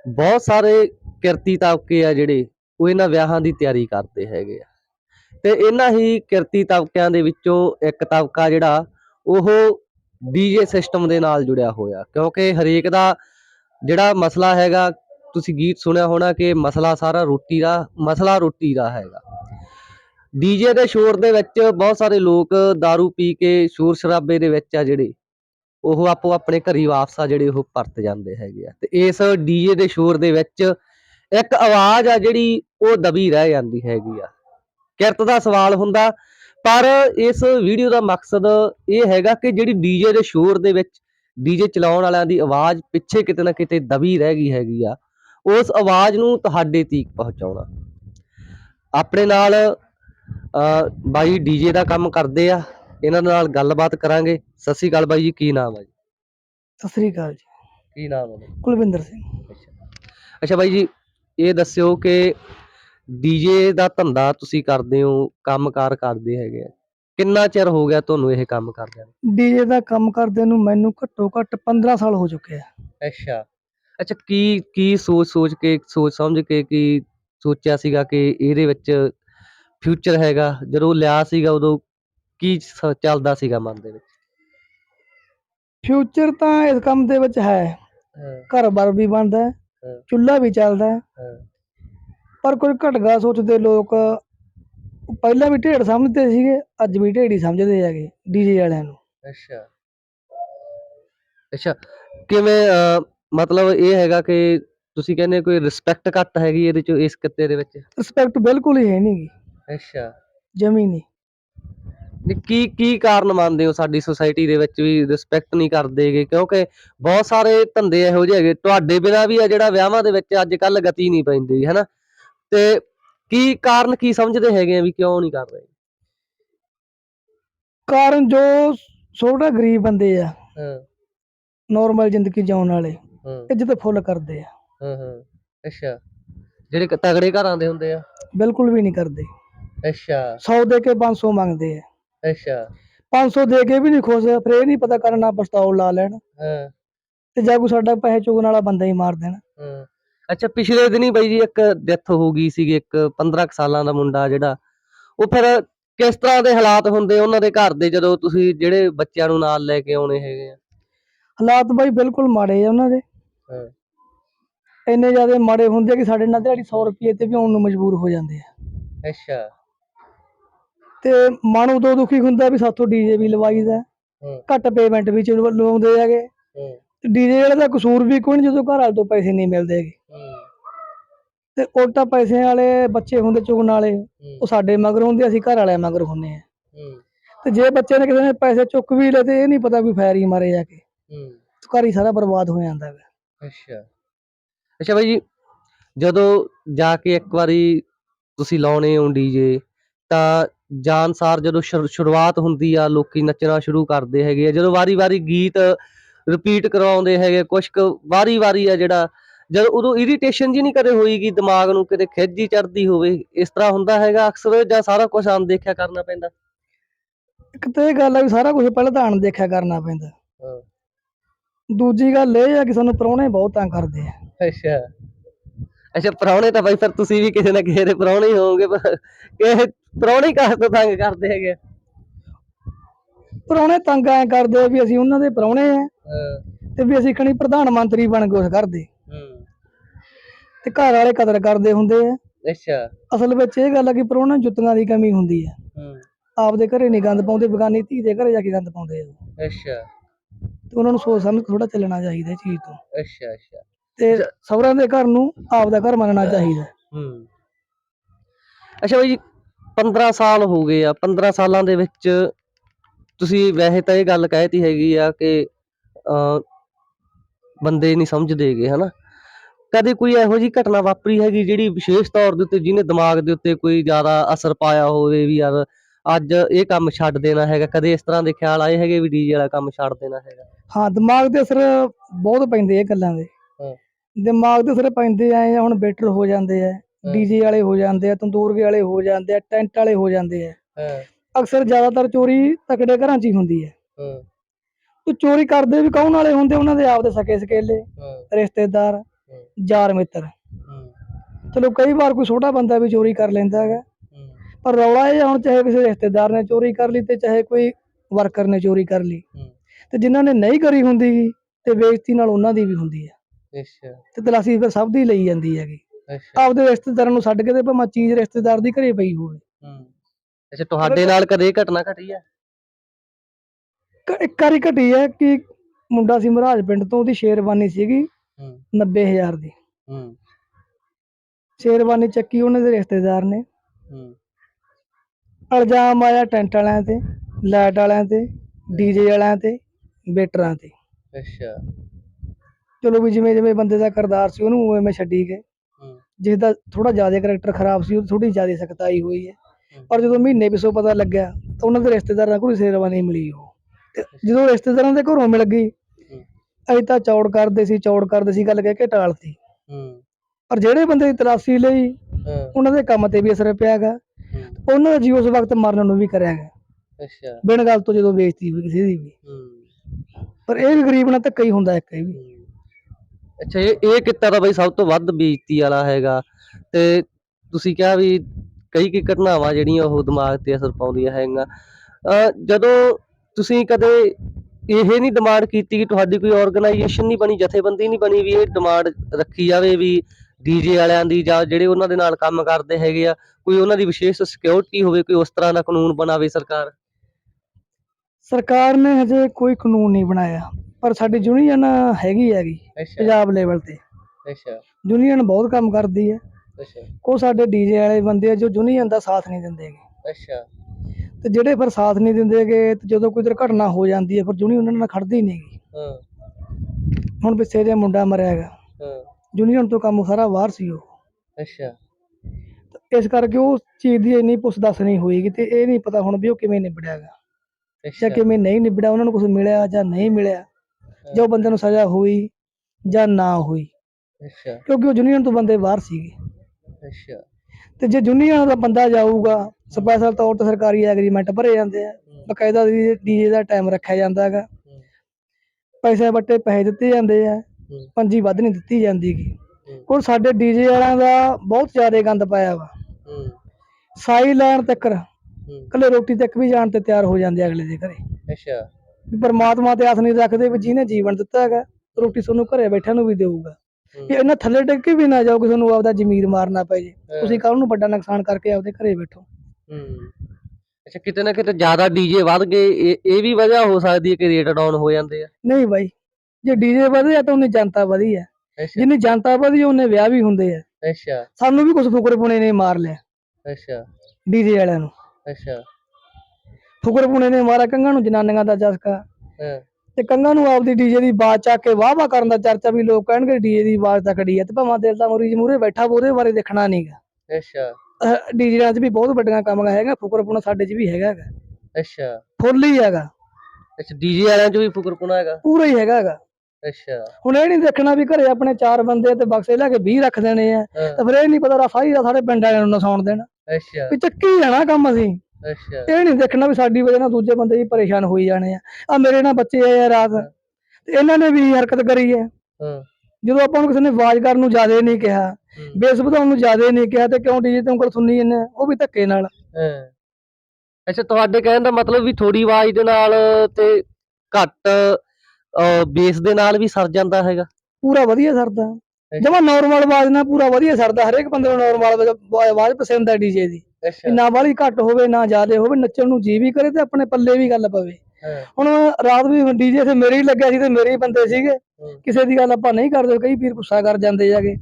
ਬਹੁਤ ਸਾਰੇ ਕਿਰਤੀ ਤਬਕੇ ਆ ਜਿਹੜੇ, ਉਹ ਇਹਨਾਂ ਵਿਆਹਾਂ ਦੀ ਤਿਆਰੀ ਕਰਦੇ ਹੈਗੇ ਆ। ਤੇ ਇਹਨਾਂ ਹੀ ਕਿਰਤੀ ਤਬਕਿਆਂ ਦੇ ਵਿੱਚੋਂ ਇੱਕ ਤਬਕਾ ਜਿਹੜਾ, ਉਹ ਡੀਜੇ ਸਿਸਟਮ ਦੇ ਨਾਲ ਜੁੜਿਆ ਹੋਇਆ। ਕਿਉਂਕਿ ਹਰੇਕ ਦਾ ਜਿਹੜਾ ਮਸਲਾ ਹੈਗਾ ਤੁਸੀਂ ਗੀਤ ਸੁਣਿਆ ਹੋਣਾ ਕਿ ਮਸਲਾ ਸਾਰਾ ਰੋਟੀ ਦਾ, ਮਸਲਾ ਰੋਟੀ ਦਾ ਹੈਗਾ। ਡੀਜੇ ਦੇ ਸ਼ੋਰ ਦੇ ਵਿੱਚ ਬਹੁਤ ਸਾਰੇ ਲੋਕ दारू ਪੀ ਕੇ ਸ਼ੋਰ ਸ਼ਰਾਬੇ ਦੇ ਵਿੱਚ ਆ ਜਿਹੜੇ, ਉਹ ਆਪੋ ਆਪਣੇ ਘਰੀ ਵਾਪਸ ਆ ਜਿਹੜੇ ਉਹ ਪਰਤ ਜਾਂਦੇ ਹੈਗੇ ਆ। ਤੇ ਇਸ ਡੀਜੇ ਦੇ ਸ਼ੋਰ ਦੇ ਵਿੱਚ ਇੱਕ ਆਵਾਜ਼ ਆ ਜਿਹੜੀ ਉਹ ਦਬੀ ਰਹਿ ਜਾਂਦੀ ਹੈਗੀ ਆ। ਕਿਰਤ ਦਾ ਸਵਾਲ ਹੁੰਦਾ, ਪਰ ਇਸ ਵੀਡੀਓ ਦਾ ਮਕਸਦ ਇਹ ਹੈਗਾ ਕਿ ਜਿਹੜੀ ਡੀਜੇ ਦੇ ਸ਼ੋਰ ਦੇ ਵਿੱਚ ਡੀਜੇ ਚਲਾਉਣ ਵਾਲਿਆਂ ਦੀ ਆਵਾਜ਼ ਪਿੱਛੇ ਕਿਤੇ ਨਾ ਕਿਤੇ ਦਬੀ ਰਹਿ ਗਈ ਹੈਗੀ ਆ ਉਸ ਆਵਾਜ਼ ਨੂੰ ਤੁਹਾਡੇ ਤੀਕ ਪਹੁੰਚਾਉਣਾ। ਆਪਣੇ ਨਾਲ ਅ ਬਾਈ ਡੀਜੇ ਦਾ ਕੰਮ ਕਰਦੇ ਆ। ਇਹਨਾਂ ਨਾਲ ਗੱਲਬਾਤ ਕਰਾਂਗੇ। ਸਤਿ ਸ਼੍ਰੀ ਅਕਾਲ ਬਾਈ ਜੀ ਕੀ ਨਾਮ ਹੈ ਜੀ? ਸਤਿ ਸ੍ਰੀ ਅਕਾਲ ਜੀ। ਕੀ ਨਾਮ ਹੈ ਕੁਲਵਿੰਦਰ ਸਿੰਘ। ਅੱਛਾ। ਬਾਈ ਜੀ ਇਹ ਦੱਸਿਓ ਕਿ ਡੀਜੇ ਦਾ ਧੰਦਾ ਤੁਸੀਂ ਕਰਦੇ ਹੋ ਕੰਮਕਾਰ ਕਰਦੇ ਹੈਗੇ ਆ। ਕਿੰਨਾ ਚਿਰ ਹੋ ਗਿਆ ਤੁਹਾਨੂੰ ਇਹ ਕੰਮ ਕਰਦਿਆਂ ਨੂੰ? ਡੀਜੇ ਦਾ ਕੰਮ ਕਰਦੇ ਨੂੰ ਮੈਨੂੰ ਘੱਟੋ ਘੱਟ 15 ਸਾਲ ਹੋ ਚੁੱਕੇ ਆ। ਅੱਛਾ। ਅੱਛਾ ਕੀ ਕੀ ਸੋਚ ਸੋਚ ਕੇ ਸੋਚ ਸਮਝ ਕੇ ਕੀ ਸੋਚਿਆ ਸੀਗਾ ਕਿ ਇਹਦੇ ਵਿੱਚ ਫਿਊਚਰ ਹੈਗਾ? ਜਦੋਂ ਲਿਆ ਸੀਗਾ ਉਦੋਂ ਕੀ ਸ- ਚੱਲਦਾ ਸੀਗਾ ਮਨ ਦੇ ਵਿੱਚ? ਫਿਊਚਰ ਤਾਂ ਇਸ ਕੰਮ ਦੇ ਵਿੱਚ ਹੈ। ਹਾਂ। ਘਰ-ਬਾਰ ਵੀ ਬਣਦਾ ਹੈ ਹਾਂ। ਚੁੱਲ੍ਹਾ ਵੀ ਚੱਲਦਾ ਹੈ। ਹਾਂ। ਪਰ ਕੋਈ ਘਟਗਾ ਸੋਚਦੇ ਲੋਕ ਪਹਿਲਾਂ ਵੀ ਢੇੜ ਸਮਝਦੇ ਸੀਗੇ ਅੱਜ ਵੀ ਢੇੜੀ ਸਮਝਦੇ ਹੈਗੇ ਡੀਜੇ ਵਾਲਿਆਂ ਨੂੰ। ਅੱਛਾ। ਅੱਛਾ ਕਿਵੇਂ ਮਤਲਬ ਇਹ ਹੈਗਾ ਕਿ ਤੁਸੀਂ ਕਹਿੰਦੇ ਕੋਈ ਰਿਸਪੈਕਟ ਘੱਟ ਹੈਗੀ ਇਹਦੇ ਚ ਇਸ ਕਿੱਤੇ ਦੇ ਵਿੱਚ? ਰਿਸਪੈਕਟ ਬਿਲਕੁਲ ਹੀ ਹੈ ਨਹੀਂਗੀ ਅੱਛਾ। ਜਮੀ ਨਹੀਂ। ਵੀ ਕੀ ਕੀ ਕਾਰਨ ਮੰਨਦੇ ਹੋ ਸਾਡੀ ਸੁਸਾਇਟੀ ਦੇ ਵਿੱਚ ਵੀ ਰਿਸਪੈਕਟ ਨਹੀਂ ਕਰਦੇਗੇ ਕਿਉਂਕਿ ਬਹੁਤ ਸਾਰੇ ਧੰਦੇ ਇਹੋ ਜਿਹੇ ਹੈਗੇ ਤੁਹਾਡੇ ਬਿਨਾਂ ਵੀ ਆ ਜਿਹੜਾ ਵਿਆਹਾਂ ਦੇ ਵਿੱਚ ਅੱਜ ਕੱਲ ਗਤੀ ਨਹੀਂ ਪੈਂਦੀ ਹੈਨਾ? ਤੇ ਕੀ ਕਾਰਨ ਕੀ ਸਮਝਦੇ ਹੈਗੇ ਆ ਵੀ ਕਿਉਂ ਨਹੀਂ ਕਰ ਰਹੇ? ਕਾਰਨ ਜੋ ਛੋਟਾ ਗਰੀਬ ਬੰਦੇ ਆ ਹਾਂ। ਨਾਰਮਲ ਜ਼ਿੰਦਗੀ ਜਿਉਣ ਵਾਲੇ। ਹਾਂ। ਇੱਜ਼ਤ ਫੁੱਲ ਕਰਦੇ ਆ। ਹਾਂ ਹਾਂ। ਅੱਛਾ। ਜਿਹੜੇ ਕ- ਤਗੜੇ ਘਰਾਂ ਦੇ ਹੁੰਦੇ ਆ? ਬਿਲਕੁਲ ਵੀ ਨਹੀਂ ਕਰਦੇ। ਅੱਛਾ। 100 ਦੇ ਕੇ 500 ਮੰਗਦੇ ਆ। ਅੱਛਾ। 500 ਦੇ ਕੇ ਵੀ ਨਹੀਂ ਖੁਸ਼ ਫਿਰ ਇਹ ਨਹੀਂ ਪਤਾ ਕਰਨਾ ਪਸਤੌਲ ਲਾ ਲੈਣ। ਹਾਂ। ਤੇ ਜਾਂ ਕੋਈ ਸਾਡਾ ਪੈਸੇ ਚੁਗਣ ਵਾਲਾ ਬੰਦਾ ਹੀ ਮਾਰ ਦੇਣ। ਹਾਂ। ਅੱਛਾ ਪਿਛਲੇ ਦਿਨੀ ਬਾਈ ਜੀ ਇੱਕ ਡੈਥ ਹੋ ਗਈ ਸੀਗੀ ਇੱਕ 15 ਕੁ ਸਾਲਾਂ ਦਾ ਮੁੰਡਾ ਜਿਹੜਾ। ਉਹ ਫਿਰ ਕਿਸ ਤਰ੍ਹਾਂ ਦੇ ਹਾਲਾਤ ਹੁੰਦੇ ਉਹਨਾਂ ਦੇ ਘਰ ਦੇ ਜਦੋਂ ਤੁਸੀਂ ਜਿਹੜੇ ਬੱਚਿਆਂ ਨੂੰ ਨਾਲ ਲੈ ਕੇ ਆਉਣੇ ਹੈਗੇ ਆ? ਹਾਲਾਤ ਬਾਈ ਬਿਲਕੁਲ ਮਾੜੇ ਆ ਉਹਨਾਂ ਦੇ। ਇੰਨੇ ਜ਼ਿਆਦਾ ਮਾੜੇ ਹੁੰਦੇ ਆ ਕਿ ਸਾਡੇ ਨਾਲ ਦਿਹਾੜੀ 100 ਰੁਪਏ ਤੇ ਵੀ ਆਉਣ ਨੂੰ ਮਜਬੂਰ ਹੋ ਜਾਂਦੇ ਆ। ਅੱਛਾ। ਤੇ ਮਨ ਉਦੋਂ ਦੁਖੀ ਹੁੰਦਾ ਵੀ ਸਾਥੋਂ ਡੀਜੇ ਵੀ ਲਵਾਈਦਾ। ਹੂੰ। ਘੱਟ ਪੇਮੈਂਟ ਵੀ ਚ ਲਵਾਉਂਦੇ ਹੈਗੇ। ਹੂੰ। ਡੀਜੇ ਵਾਲੇ ਦਾ ਕਸੂਰ ਵੀ ਕੋਈ ਨਹੀਂ ਜਦੋਂ ਘਰ ਵਾਲੇ ਤੋਂ ਪੈਸੇ ਨਹੀਂ ਮਿਲਦੇ ਹੈਗੇ। ਹੂੰ। ਤੇ ਉਲਟਾ ਪੈਸੇ ਵਾਲੇ ਬੱਚੇ ਹੁੰਦੇ ਚੁਗਣ ਵਾਲੇ ਉਹ ਸਾਡੇ ਮਗਰ ਹੁੰਦੇ ਅਸੀਂ ਘਰ ਵਾਲਿਆਂ ਮਗਰ ਹੁੰਨੇ ਆ। ਹੂੰ। ਤੇ ਜੇ ਬੱਚੇ ਨੇ ਕਿਸੇ ਨੇ ਪੈਸੇ ਚੁੱਕ ਵੀ ਲਏ ਤੇ ਇਹ ਨਹੀਂ ਪਤਾ ਵੀ ਫੈਰ ਹੀ ਮਾਰੇ ਜਾ ਕੇ। ਹੂੰ। ਘਰ ਹੀ ਸਾਰਾ ਬਰਬਾਦ ਹੋ ਜਾਂਦਾ ਹੈਗਾ। ਅੱਛਾ। ਅੱਛਾ ਬਾਈ ਜੀ ਜਦੋਂ ਜਾ ਕੇ ਇੱਕ ਵਾਰੀ ਤੁਸੀਂ ਲਾਉਣੇ ਹੋ ਡੀਜੇ ਤਾਂ ਜਾਨਸਾਰ ਜਦੋਂ ਸ਼ੁਰ- ਸ਼ੁਰੂਆਤ ਹੁੰਦੀ ਆ ਲੋਕੀ ਨੱਚਣਾ ਸ਼ੁਰੂ ਕਰਦੇ ਹੈਗੇ ਆ। ਜਦੋਂ ਵਾਰੀ-ਵਾਰੀ ਗੀਤ ਰਿਪੀਟ ਕਰਵਾਉਂਦੇ ਹੈਗੇ ਕੁਛ ਕੁ ਵਾਰੀ-ਵਾਰੀ ਆ ਜਿਹੜਾ ਜਦੋਂ ਉਦੋਂ ਇਰੀਟੇਸ਼ਨ ਜੀ ਨਹੀਂ ਕਦੇ ਹੋਈਗੀ ਦਿਮਾਗ ਨੂੰ ਕਿਤੇ ਖਿੱਚ ਜੀ ਚੜਦੀ ਹੋਵੇ ਇਸ ਤਰ੍ਹਾਂ ਹੁੰਦਾ ਹੈਗਾ ਅਕਸਰ ਜਾਂ ਸਾਰਾ ਕੁਝ ਆਮ ਦੇਖਿਆ ਕਰਨਾ ਪੈਂਦਾ? ਇੱਕ ਤਾਂ ਇਹ ਗੱਲ ਆ ਵੀ ਸਾਰਾ ਕੁਝ ਪਹਿਲਾਂ ਤਾਂ ਅਣਦੇਖਿਆ ਕਰਨਾ ਪੈਂਦਾ। ਹਾਂ। ਦੂਜੀ ਗੱਲ ਇਹ ਆ ਕਿ ਸਾਨੂੰ ਪ੍ਰਾਹੁਣੇ ਬਹੁਤ ਤੰਗ ਕਰਦੇ ਆ। ਅੱਛਾ। ਅੱਛਾ ਪ੍ਰਾਹੁਣੇ ਤਾਂ ਬਾਈ ਫਿਰ ਤੁਸੀਂ ਵੀ ਕਿਸੇ ਨਾ ਕਿਸੇ ਦੇ ਪ੍ਰਾਹੁਣੇ ਹੀ ਹੋਵੋਗੇ ਪਰ ਕਿਸੇ ਪ੍ਰਾਹੁਣੇ ਕਾਹ ਤੋਂ ਤੰਗ ਕਰਦੇ ਹੈਗੇ? ਪ੍ਰਾਹੁਣੇ ਤੰਗ ਐ ਕਰਦੇ ਆ ਵੀ ਅਸੀਂ ਉਹਨਾਂ ਦੇ ਪ੍ਰਾਹੁਣੇ ਆ ਤੇ ਵੀ ਅਸੀਂ ਕਣੀ ਪ੍ਰਧਾਨ ਮੰਤਰੀ ਬਣ ਗਏ ਉਸ ਘਰ ਦੇ। ਹੂੰ। ਤੇ ਘਰ ਵਾਲੇ ਕਦਰ ਕਰਦੇ ਹੁੰਦੇ ਆ। ਅੱਛਾ। ਅਸਲ ਵਿੱਚ ਇਹ ਗੱਲ ਆ ਕਿ ਪ੍ਰਾਹੁਣਾ ਜੁੱਤੀਆਂ ਦੀ ਕਮੀ ਹੁੰਦੀ ਆ। ਹੂੰ। ਆਪਦੇ ਘਰੇ ਨਹੀਂ ਗੰਦ ਪਾਉਂਦੇ ਬਗਾਨੀ ਧੀ ਦੇ ਘਰੇ ਜਾ ਕੇ ਗੰਦ ਪਾਉਂਦੇ ਆ ਅੱਛਾ। ਤੇ ਉਹਨਾਂ ਨੂੰ ਸੋਚ ਸਮਝ ਥੋੜਾ ਚੱਲਣਾ ਚਾਹੀਦਾ ਇਹ ਚੀਜ਼ ਤੋਂ। ਅੱਛਾ ਅੱਛਾ। ਤੇ ਸਹੁਰਿਆਂ ਦੇ ਘਰ ਨੂੰ ਆਪਦਾ ਘਰ ਮੰਨਣਾ ਚਾਹੀਦਾ। ਹੂੰ। ਅੱਛਾ ਬਾਈ ਜੀ 15 ਸਾਲ ਹੋ ਗਏ ਆ। 15 ਸਾਲਾਂ ਦੇ ਵਿੱਚ ਤੁਸੀਂ ਵੈਸੇ ਤਾਂ ਇਹ ਗੱਲ ਕਹਿਤੀ ਹੈਗੀ ਆ ਕਿ ਅ ਬੰਦੇ ਨਹੀਂ ਸਮਝਦੇਗੇ ਹਨਾ? ਕਦੇ ਕੋਈ ਇਹੋ ਜੀ ਘਟਨਾ ਵਾਪਰੀ ਹੈਗੀ ਜਿਹੜੀ ਵਿਸ਼ੇਸ਼ ਤੌਰ ਦੇ ਉੱਤੇ ਜਿਹਨੇ ਦਿਮਾਗ ਦੇ ਉੱਤੇ ਕੋਈ ਜ਼ਿਆਦਾ ਅਸਰ ਪਾਇਆ ਹੋਵੇ ਵੀ ਯਾਰ ਅੱਜ ਇਹ ਕੰਮ ਛੱਡ ਦੇਣਾ ਹੈਗਾ? ਕਦੇ ਇਸ ਤਰ੍ਹਾਂ ਦੇ ਖਿਆਲ ਆਏ ਹੈਗੇ ਵੀ ਡੀਜੇ ਵਾਲਾ ਕੰਮ ਛੱਡ ਦੇਣਾ ਹੈਗਾ? ਹਾਂ ਦਿਮਾਗ ਦੇ ਅਸਰ ਬਹੁਤ ਪੈਂਦੇ ਇਹ ਗੱਲਾਂ ਦੇ। ਹਾਂ। ਦਿਮਾਗ ਦੇ ਅਸਰ ਪੈਂਦੇ ਆ ਹੁਣ ਬੇਟਰ ਹੋ ਜਾਂਦੇ ਆ। ਡੀਜੇ ਵਾਲੇ ਹੋ ਜਾਂਦੇ ਆ ਤੰਦੂਰਗੇ ਵਾਲੇ ਹੋ ਜਾਂਦੇ ਆ ਟੈਂਟ ਵਾਲੇ ਹੋ ਜਾਂਦੇ ਆ। ਹਾਂ। ਅਕਸਰ ਜ਼ਿਆਦਾਤਰ ਚੋਰੀ ਤਕੜੇ ਘਰਾਂ 'ਚ ਹੀ ਹੁੰਦੀ ਹੈ। ਹਾਂ। ਉਹ ਚੋਰੀ ਕਰਦੇ ਵੀ ਕੌਣ ਵਾਲੇ ਹੁੰਦੇ ਉਹਨਾਂ ਦੇ ਆਪਦੇ ਸਕੇ ਸਕੇਲੇ ਹਾਂ। ਰਿਸ਼ਤੇਦਾਰ ਯਾਰ ਮਿੱਤਰ। ਚਲੋ ਕਈ ਵਾਰ ਕੋਈ ਛੋਟਾ ਬੰਦਾ ਵੀ ਚੋਰੀ ਕਰ ਲੈਂਦਾ ਹੈਗਾ। ਪਰ ਰੌਲਾ ਇਹ ਆ ਹੁਣ ਚਾਹੇ ਕਿਸੇ ਰਿਸ਼ਤੇਦਾਰ ਨੇ ਚੋਰੀ ਕਰ ਲਈ ਤੇ ਚਾਹੇ ਕੋਈ ਵਰਕਰ ਨੇ ਚੋਰੀ ਕਰ ਲਈ। ਤੇ ਜਿਨ੍ਹਾਂ ਨੇ ਨਹੀਂ ਕਰੀ ਹੁੰਦੀ ਗੀ, ਤੇ ਬੇਇੱਜ਼ਤੀ ਨਾਲ ਉਹਨਾਂ ਦੀ ਵੀ ਹੁੰਦੀ ਹੈ ਅੱਛਾ। ਤੇ ਤਲਾਸ਼ੀ ਫਿਰ ਸਭ ਦੀ ਲਈ ਜਾਂਦੀ ਹੈਗੀ। ਅੱਛਾ। ਆਪਦੇ ਰਿਸ਼ਤੇਦਾਰਾਂ ਨੂੰ ਛੱਡ ਕੇ ਤੇ ਭਾਵੇਂ ਚੀਜ਼ ਰਿਸ਼ਤੇਦਾਰ ਦੀ ਘਰੇ ਪਈ ਹੋਵੇ। ਹੂੰ। ਅੱਛਾ ਤੁਹਾਡੇ ਨਾਲ ਕਦੇ ਇਹ ਘਟਨਾ ਘਟੀ ਹੈ ਕ- ਇੱਕ ਵਾਰੀ ਘਟੀ ਹੈ ਕਿ ਮੁੰਡਾ ਸੀ ਮਹਾਰਾਜ ਪਿੰਡ ਤੋਂ ਉਹਦੀ ਸ਼ੇਰਵਾਨੀ ਸੀਗੀ ਹੂੰ। 90000 ਦੀ। ਹੂੰ। ਸ਼ੇਰਵਾਨੀ ਚੱਕੀ ਉਹਨਾਂ ਦੇ ਰਿਸ਼ਤੇਦਾਰ ਨੇ। ਹੂੰ। ਇਲਜ਼ਾਮ ਆਇਆ ਟੈਂਟ ਵਾਲਿਆਂ ਤੇ ਲਾਈਟ ਵਾਲਿਆਂ ਤੇ ਡੀਜੇ ਵਾਲਿਆਂ ਤੇ। ਵੇਟਰਾਂ ਤੇ। ਅੱਛਾ। ਚਲੋ ਵੀ ਜਿਵੇਂ ਜਿਵੇਂ ਬੰਦੇ ਦਾ ਕਰਦਾਰ ਸੀ ਉਹਨੂੰ ਉਵੇਂ ਮੈਂ ਛੱਡੀ ਗਏ। ਜਿਸ ਦਾ ਥੋੜਾ ਜ਼ਿਆਦਾ ਕਰੈਕਟਰ ਖਰਾਬ ਸੀ ਉਹ ਥੋੜੀ ਜ਼ਿਆਦਾ ਸਖਤਾਈ ਹੋਈ ਹੈ। ਪਰ ਜਦੋਂ ਮਹੀਨੇ ਪਿਛੋਂ ਪਤਾ ਲੱਗਿਆ ਤਾਂ ਉਹਨਾਂ ਦੇ ਰਿਸ਼ਤੇਦਾਰਾਂ ਕੋਲ ਸ਼ੇਰਵਾਨੀ ਨਹੀਂ ਮਿਲੀ ਉਹ। ਤੇ ਜਦੋਂ ਰਿਸ਼ਤੇਦਾਰਾਂ ਦੇ ਘਰੋਂ ਮਿਲ ਗਈ। ਅਸੀਂ ਤਾਂ ਚੌੜ ਕਰਦੇ ਸੀ ਚੌੜ ਕਰਦੇ ਸੀ ਗੱਲ ਕਹਿ ਕੇ ਟਾਲਤੀ। ਹੂੰ। ਪਰ ਜਿਹੜੇ ਬੰਦੇ ਦੀ ਤਲਾਸ਼ੀ ਲਈ ਉਹਨਾਂ ਦੇ ਕੰਮ ਤੇ ਵੀ ਅਸਰ ਪਿਆ ਗਾ ਹੂੰ। ਉਹਨਾਂ ਦਾ ਜੀ ਉਸ ਵਕਤ ਮਰਨ ਨੂੰ ਵੀ ਕਰਿਆ ਗਿਆ। ਅੱਛਾ। ਬਿਨ ਗੱਲ ਤੋਂ ਜਦੋਂ ਹੋਈ ਕਿਸੇ ਦੀ ਵੀ। ਹੂੰ। ਪਰ ਇਹ ਵੀ ਗਰੀਬ ਨਾਲ ਧੱਕਾ ਹੀ ਹੁੰਦਾ ਇੱਕ, ਇਹ ਵੀ। ਅੱਛਾ, ਇਹ ਇਹ ਕਿੱਤਾ ਤਾਂ ਬਈ ਸਭ ਤੋਂ ਵੱਧ ਬੇਇੱਜ਼ਤੀ ਵਾਲਾ ਹੈਗਾ। ਤੇ ਤੁਸੀਂ ਕਿਹਾ ਵੀ ਕਈ ਕਈ ਘਟਨਾਵਾਂ ਜਿਹੜੀਆਂ ਉਹ ਦਿਮਾਗ ਤੇ ਅਸਰ ਪਾਉਂਦੀਆਂ ਹੈਗੀਆਂ। ਅਹ ਜਦੋਂ ਤੁਸੀਂ ਕਦੇ ਇਹ ਨਹੀਂ ਡਿਮਾਂਡ ਕੀਤੀ ਕਿ ਤੁਹਾਡੀ ਕੋਈ ਆਰਗੇਨਾਈਜੇਸ਼ਨ ਨਹੀਂ ਬਣੀ, ਜਥੇਬੰਦੀ ਨਹੀਂ ਬਣੀ ਵੀ ਇਹ ਡਿਮਾਂਡ ਰੱਖੀ ਜਾਵੇ ਵੀ ਡੀਜੇ ਵਾਲਿਆਂ ਦੀ ਜਾਂ ਜਿਹੜੇ ਉਹਨਾਂ ਦੇ ਨਾਲ ਕੰਮ ਕਰਦੇ ਹੈਗੇ ਆ, ਕੋਈ ਉਹਨਾਂ ਦੀ ਵਿਸ਼ੇਸ਼ ਸਿਕਿਉਰਿਟੀ ਹੋਵੇ, ਕੋਈ ਉਸ ਤਰ੍ਹਾਂ ਦਾ ਕਾਨੂੰਨ ਬਣਾਵੇ ਸਰਕਾਰ? ਸਰਕਾਰ ਨੇ ਹਜੇ ਕੋਈ ਕਾਨੂੰਨ ਨਹੀਂ ਬਣਾਇਆ ਪਰ ਸਾਡੀ ਯੂਨੀਅਨ ਹੈਗੀ ਹੈਗੀ ਅੱਛਾ। ਪੰਜਾਬ ਲੈਵਲ ਤੇ। ਅੱਛਾ। ਯੂਨੀਅਨ ਬਹੁਤ ਕੰਮ ਕਰਦੀ ਹੈ। ਅੱਛਾ। ਉਹ ਸਾਡੇ ਡੀਜੇ ਵਾਲੇ ਬੰਦੇ ਆ ਜੋ ਯੂਨੀਅਨ ਦਾ ਸਾਥ ਨਹੀਂ ਦਿੰਦੇ ਹੈਗੇ। ਅੱਛਾ। ਤੇ ਜਿਹੜੇ ਫਿਰ ਸਾਥ ਨਹੀਂ ਦਿੰਦੇਗੇ ਤੇ ਜਦੋਂ ਕੋਈ ਦੁਰਘਟਨਾ ਹੋ ਜਾਂਦੀ ਹੈ ਫਿਰ ਜੁਨੀ ਉਹਨਾਂ ਨਾਲ ਖੜਦੀ ਨਹੀਂ ਗੀ ਹਾਂ। ਹੁਣ ਪਿੱਛੇ ਜੇ ਮੁੰਡਾ ਮਰਿਆ ਹੈਗਾ। ਹਾਂ। ਯੂਨੀਅਨ ਤੋਂ ਕੰਮ ਸਾਰਾ ਬਾਹਰ ਸੀ ਉਹ। ਅੱਛਾ। ਤੇ ਇਸ ਕਰਕੇ ਉਹ ਚੀਜ਼ ਦੀ ਇੰਨੀ ਪੁੱਛ ਦੱਸ ਨਹੀਂ ਹੋਏਗੀ ਤੇ ਇਹ ਨਹੀਂ ਪਤਾ ਹੁਣ ਵੀ ਉਹ ਕਿਵੇਂ ਨਿਬੜਿਆ ਹੈਗਾ। ਅੱਛਾ ਜਾਂ ਕਿਵੇਂ ਨਹੀਂ ਨਿਬੜਿਆ ਉਹਨਾਂ ਨੂੰ ਕੁਝ ਮਿਲਿਆ ਜਾਂ ਨਹੀਂ ਮਿਲਿਆ ਜੋ ਬੰਦੇ ਨੂੰ ਸਜ਼ਾ ਹੋਈ ਜਾਂ ਨਾ ਹੋਈ। ਅੱਛਾ। ਕਿਉਂਕਿ ਉਹ ਯੂਨੀਅਨ ਤੋਂ ਬੰਦੇ ਬਾਹਰ ਸੀਗੇ। ਅੱਛਾ। ਤੇ ਜੇ ਯੂਨੀਅਨ ਦਾ ਬੰਦਾ ਜਾਊਗਾ ਸਪੈਸ਼ਲ ਤੌਰ ਤੇ ਸਰਕਾਰੀ ਐਗਰੀਮੈਂਟ ਭਰੇ ਜਾਂਦੇ ਆ ਬਕਾਇਦਾ ਡੀਜੇ ਦਾ ਟਾਈਮ ਰੱਖਿਆ ਜਾਂਦਾ ਹੈਗਾ। ਪੈਸੇ ਵੱਟੇ ਪੈਸੇ ਦਿੱਤੇ ਜਾਂਦੇ ਆ ਪੰਜੀ ਵੱਧ ਨਹੀਂ ਦਿੱਤੀ ਜਾਂਦੀ ਗੀ। ਹੂੰ, ਹੁਣ ਸਾਡੇ ਡੀਜੇ ਵਾਲਿਆਂ ਦਾ ਬਹੁਤ ਜ਼ਿਆਦਾ ਗੰਦ ਪਾਇਆ ਵਾ। ਸਾਈ ਲੈਣ ਤੱਕ ਕੱਲੇ ਰੋਟੀ ਤੱਕ ਵੀ ਜਾਣ ਤੇ ਤਿਆਰ ਹੋ ਜਾਂਦੇ ਆ ਅਗਲੇ ਦੇ ਘਰੇ। ਅੱਛਾ। ਪਰਮਾਤਮਾ ਤੇ ਆਸ ਨਹੀਂ ਰੱਖਦੇ ਵੀ ਜਿਹਨੇ ਜੀਵਨ ਦਿੱਤਾ ਹੈਗਾ ਰੋਟੀ ਤੁਹਾਨੂੰ ਘਰੇ ਬੈਠਿਆਂ ਨੂੰ ਵੀ ਦੇਊਗਾ। ਵੀ ਇਹਨਾਂ ਥੱਲੇ ਡਿੱਗ ਕੇ ਵੀ ਨਾ ਜਾਓ ਕਿ ਤੁਹਾਨੂੰ ਆਪਦਾ ਜ਼ਮੀਰ ਮਾਰਨਾ ਪੈ ਜੇ। ਤੁਸੀਂ ਕੱਲ ਨੂੰ ਵੱਡਾ ਨੁਕਸਾਨ ਕਰਕੇ ਆਪਦੇ ਘਰੇ ਬੈਠੋ। ਹੂੰ। ਅੱਛਾ ਕਿਤੇ ਨਾ ਕਿਤੇ ਜ਼ਿਆਦਾ ਡੀਜੇ ਵੱਧ ਗਏ ਇਹ ਵੀ ਵਜ੍ਹਾ ਹੋ ਸਕਦੀ ਹੈ ਕਿ ਰੇਟ ਡਾਊਨ ਹੋ ਜਾਂਦੇ ਆ? ਨਹੀਂ ਬਾਈ ਜੇ ਡੀਜੇ ਵਧਿਆ ਤਾਂ ਉਹਨੇ ਜਨਤਾ ਵਧੀ ਅੱਛਾ। ਜਿੰਨੀ ਜਨਤਾ ਵਧੀ ਉਹਨੇ ਵਿਆਹ ਵੀ ਹੁੰਦੇ ਆ। ਅੱਛਾ। ਸਾਨੂੰ ਵੀ ਕੁਝ ਫੁਕਰਪੁਣੇ ਨੇ ਮਾਰ ਲਿਆ। ਅੱਛਾ। ਡੀਜੇ ਵਾਲਿਆਂ ਨੂੰ। ਅੱਛਾ। ਫੁਕਰਪੁਣੇ ਨੇ ਮਾਰਾ ਕੰਗਾਂ ਨੂੰ ਜਨਾਨੀਆਂ ਦਾ ਚਸਕਾ ਹਾਂ। ਤੇ ਕੰਗਾਂ ਨੂੰ ਆਪਦੀ ਡੀਜੇ ਦੀ ਆਵਾਜ਼ ਚੱਕ ਕੇ ਵਾਹ ਵਾਹ ਕਰਨ ਦਾ ਚਰਚਾ ਵੀ ਲੋਕ ਕਹਿਣਗੇ ਡੀਜੇ ਦੀ ਆਵਾਜ਼ ਤਕੜੀ ਹੈ ਤੇ ਭਾਵੇਂ ਦਿਲ ਦਾ ਮਰੀਜ਼ ਮੂਰੇ ਬੈਠਾ ਉਹਦੇ ਬਾਰੇ ਦੇਖਣਾ ਨਹੀਂਗਾ ਅੱਛਾ। ਡੀਜਿਆਂ 'ਚ ਵੀ ਬਹੁਤ ਵੱਡੀਆਂ ਕੰਮ ਹੈਗਾ ਫੁਕਰਪੁਣਾ ਸਾਡੇ 'ਚ ਵੀ ਹੈਗਾ ਹੈਗਾ ਅੱਛਾ। ਫੁੱਲ ਹੀ ਹੈਗਾ। ਅੱਛਾ ਡੀਜੇ ਵਾਲਿਆਂ ਚ ਵੀ ਫੁਕਰਪੁਣਾ ਹੈਗਾ? ਪੂਰਾ ਹੀ ਹੈਗਾ ਹੈਗਾ ਅੱਛਾ। ਹੁਣ ਇਹ ਨਹੀਂ ਦੇਖਣਾ ਵੀ ਘਰੇ ਆਪਣੇ ਚਾਰ ਬੰਦੇ ਤੇ ਬਕਸੇ ਲੈ ਕੇ 20 ਰੱਖ ਦੇਣੇ ਆ ਤਾਂ ਫਿਰ ਇਹ ਨਹੀਂ ਪਤਾ ਸਾਰੀ ਦਾ ਸਾਰੇ ਪਿੰਡ ਵਾਲਿਆਂ ਨੂੰ ਨਸਾਉਣ ਦੇਣਾ। ਅੱਛਾ। ਵੀ ਚੱਕੀ ਜਾਣਾ ਕੰਮ ਅਸੀਂ। ਅੱਛਾ। ਇਹ ਨਹੀਂ ਦੇਖਣਾ ਵੀ ਸਾਡੀ ਵਜ੍ਹਾ ਨਾਲ ਦੂਜੇ ਬੰਦੇ ਵੀ ਪਰੇਸ਼ਾਨ ਹੋਈ ਜਾਣੇ ਆ। ਆ ਮੇਰੇ ਨਾਲ ਬੱਚੇ ਆ ਰਾਤ। ਤੇ ਇਹਨਾਂ ਨੇ ਵੀ ਹਰਕਤ ਕਰੀ ਹੈ। ਹਾਂ। ਜਦੋਂ ਆਪਾਂ ਨੂੰ ਕਿਸੇ ਨੇ ਆਵਾਜ਼ ਕਰਨ ਨੂੰ ਜ਼ਿਆਦਾ ਨਹੀਂ ਕਿਹਾ ਬੇਸ ਵਧਾਉਣ ਨੂੰ ਜ਼ਿਆਦਾ ਨਹੀਂ ਕਿਹਾ ਤੇ ਕਿਉਂ ਡੀਜੇ ਤੇ ਉਂਗਲ ਸੁਣਨੀ ਇਹਨੇ ਉਹ ਵੀ ਧੱਕੇ ਨਾਲ। ਹਾਂ। ਅੱਛਾ ਤੁਹਾਡੇ ਕਹਿਣ ਦਾ ਮਤਲਬ ਵੀ ਥੋੜੀ ਆਵਾਜ਼ ਦੇ ਨਾਲ ਤੇ ਘੱਟ ਬੇਸ ਦੇ ਨਾਲ ਵੀ ਸਰ ਜਾਂਦਾ ਹੈਗਾ? ਪੂਰਾ ਵਧੀਆ ਸਰਦਾ। ਜਮਾ ਨਾਰਮਲ ਆਵਾਜ਼ ਨਾਲ ਪੂਰਾ ਵਧੀਆ ਸਰਦਾ ਹਰੇਕ ਬੰਦੇ ਨੂੰ ਨਾਰਮਲ ਆਵਾਜ਼ ਪਸੰਦ ਹੈ ਡੀਜੇ ਦੀ। ਨਾ ਬਾਹਲੀ ਘੱਟ ਹੋਵੇ ਨਾ ਜ਼ਿਆਦਾ ਹੋਵੇ ਨੱਚਣ ਨੂੰ ਜੀ ਵੀ ਕਰੇ ਤੇ ਆਪਣੇ ਪੱਲੇ ਵੀ ਗੱਲ ਪਵੇ। ਹੁਣ ਰਾਤ ਵੀ ਡੀਜੇ ਤੇ ਮੇਰੇ ਹੀ ਲੱਗਿਆ ਸੀ ਤੇ ਮੇਰੇ ਹੀ ਬੰਦੇ ਸੀਗੇ। ਕਿਸੇ ਦੀ ਗੱਲ ਆਪਾਂ ਨਹੀਂ ਕਰਦੇ ਕਈ ਵੀਰ ਗੁੱਸਾ ਕਰ ਜਾਂਦੇ ਜਾਗੇ